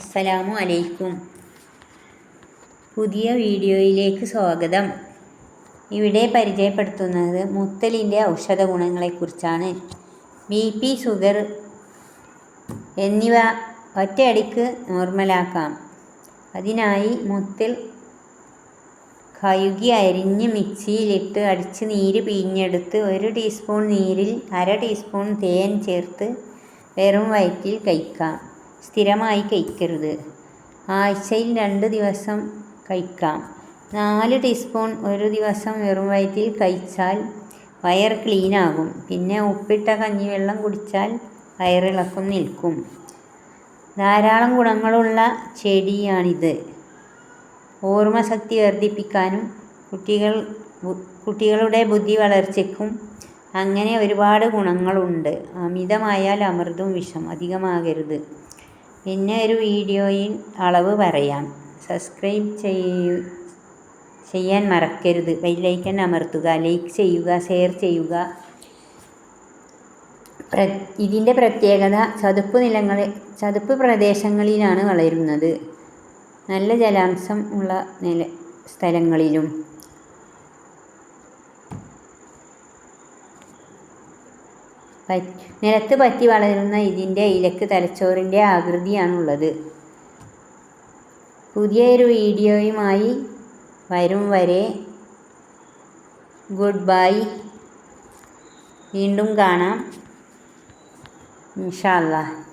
അസ്സലാമു അലൈക്കും. പുതിയ വീഡിയോയിലേക്ക് സ്വാഗതം. ഇവിടെ പരിചയപ്പെടുത്തുന്നത് മുത്തലിന്റെ ഔഷധ ഗുണങ്ങളെക്കുറിച്ചാണ്. ബി പി ഷുഗർ എന്നിവ ഒറ്റയടിക്ക് നോർമലാക്കാം. അതിനായി മുത്തൽ കഴുകി അരിഞ്ഞ് മിക്സിയിലിട്ട് അടിച്ച് നീര് പിഴിഞ്ഞെടുത്ത് ഒരു ടീസ്പൂൺ നീരിൽ അര ടീസ്പൂൺ തേൻ ചേർത്ത് വെറും വയറ്റിൽ കഴിക്കാം. സ്ഥിരമായി കഴിക്കരുത്. ആഴ്ചയിൽ രണ്ട് ദിവസം കഴിക്കാം. നാല് ടീസ്പൂൺ ഒരു ദിവസം വെറും വയറ്റിൽ കഴിച്ചാൽ വയർ ക്ലീനാകും പിന്നെ ഉപ്പിട്ട കഞ്ഞിവെള്ളം കുടിച്ചാൽ വയറിളക്കം നിൽക്കും. ധാരാളം ഗുണങ്ങളുള്ള ചെടിയാണിത്. ഓർമ്മശക്തി വർദ്ധിപ്പിക്കാനും കുട്ടികൾ കുട്ടികളുടെ ബുദ്ധി വളർച്ചയ്ക്കും അങ്ങനെ ഒരുപാട് ഗുണങ്ങളുണ്ട്. അമിതമായാൽ അമൃതും വിഷം അധികമാകരുത്. പിന്നെ ഒരു വീഡിയോയിൽ അളവ് പറയാം. സബ്സ്ക്രൈബ് ചെയ്യൂ ചെയ്യാൻ മറക്കരുത്. ബെല്ലൈക്കൻ അമർത്തുക ലൈക്ക് ചെയ്യുക ഷെയർ ചെയ്യുക. പ്ര ഇതിന്റെ പ്രത്യേകത ചതുപ്പ് നിലങ്ങളെ ചതുപ്പ് പ്രദേശങ്ങളിലാണ് വളരുന്നത്. നല്ല ജലാംശം ഉള്ള നില സ്ഥലങ്ങളിലും. നിലത്ത് പറ്റി വളരുന്ന ഇതിന്റെ ഇലക്ക് തലച്ചോറിന്റെ ആകൃതിയാണുള്ളത്. പുതിയൊരു വീഡിയോയുമായി വരും വരെ ഗുഡ് ബൈ. വീണ്ടും കാണാം. ഇൻഷാ അല്ലാ